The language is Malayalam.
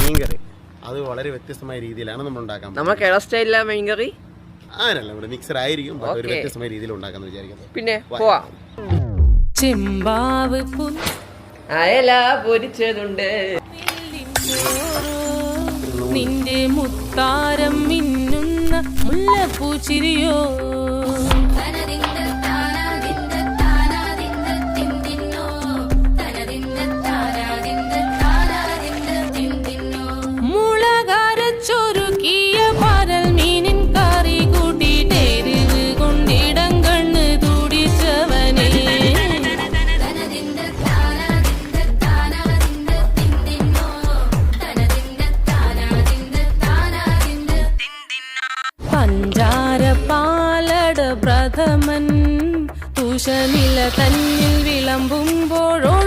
മീൻകറി. അത് വളരെ വ്യത്യസ്തമായ രീതിയിലാണ് നമ്മൾ ഉണ്ടാക്കാൻ നമ്മൾ കേരള സ്റ്റൈലിലെ മീൻകറി? കറി അങ്ങനെയല്ല ഇവിടെ മിക്സർ ആയിരിക്കും ഒരു. വ്യത്യസ്തമായ രീതിയിൽ ഉണ്ടാക്കാന്ന് വിചാരിക്കുന്നത് പിന്നെ പോവാ. ചെമ്പാവ് അയല പൊരിച്ചതുണ്ട്. നിന്റെ മുത്താരം മിന്നുന്ന മുല്ലപ്പൂച്ചിരിയോ പഞ്ചാര പാലട പ്രഥമൻ. തുഷനില തന്നിൽ വിളമ്പുമ്പോഴൊഴുകിടാതെ